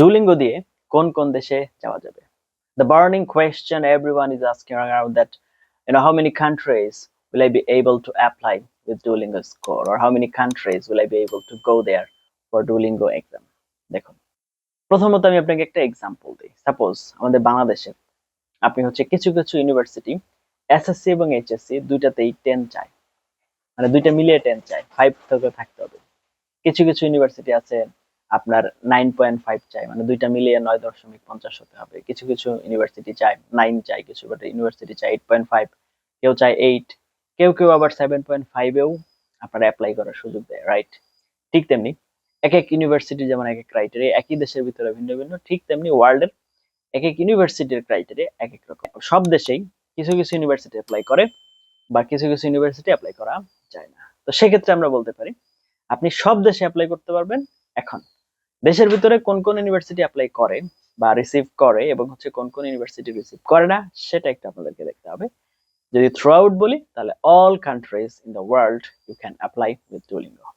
ডুলিঙ্গ দিয়ে কোন কোন দেশে যাওয়া যাবে? The burning question everyone is asking around that you know how many countries will I be able to apply with Duolingo score or how many countries will I be able to go there for Duolingo exam দেখুন, প্রথমত আমি আপনাকে একটা example দিই। Suppose আমাদের বাংলাদেশে আপনি হচ্ছে কিছু কিছু ইউনিভার্সিটি এসএসসি এবং এইচএসসি দুইটাতেই টেন চাই মানে দুইটা মিলিয়ে টেন চাই ফাইভ থেকে থাকতে হবে। কিছু কিছু ইউনিভার্সিটি আছে আপনার নাইন পয়েন্ট ফাইভ চাই মানে দুইটা মিলিয়ে নয় দশমিক পঞ্চাশ হতে হবে। কিছু কিছু ইউনিভার্সিটি চায় নাইন চাই কিছু বাট ইউনিভার্সিটি চাই এইট পয়েন্ট ফাইভ কেউ চায় এইট কেউ কেউ আবার সেভেন পয়েন্ট ফাইভেও আপনার অ্যাপ্লাই করার সুযোগ দেয় রাইট ঠিক তেমনি এক এক ইউনিভার্সিটি যেমন এক এক ক্রাইটেরিয়া একই দেশের ভিতরে ভিন্ন ভিন্ন, ঠিক তেমনি ওয়ার্ল্ডের এক এক ইউনিভার্সিটির ক্রাইটেরিয়া এক এক রকম। সব দেশেই কিছু কিছু ইউনিভার্সিটি অ্যাপ্লাই করে, বা কিছু কিছু ইউনিভার্সিটি অ্যাপ্লাই করা যায় না। তো সেক্ষেত্রে আমরা বলতে পারি, আপনি সব দেশে অ্যাপ্লাই করতে পারবেন এখন। দেশের ভিতরে কোন কোন ইউনিভার্সিটি অ্যাপ্লাই করে বা রিসিভ করে এবং হচ্ছে কোন কোন ইউনিভার্সিটি রিসিভ করে না, সেটা একটু আপনাদেরকে দেখতে হবে। যদি থ্রু আউট বলি, তাহলে all countries in the world you can apply with Duolingo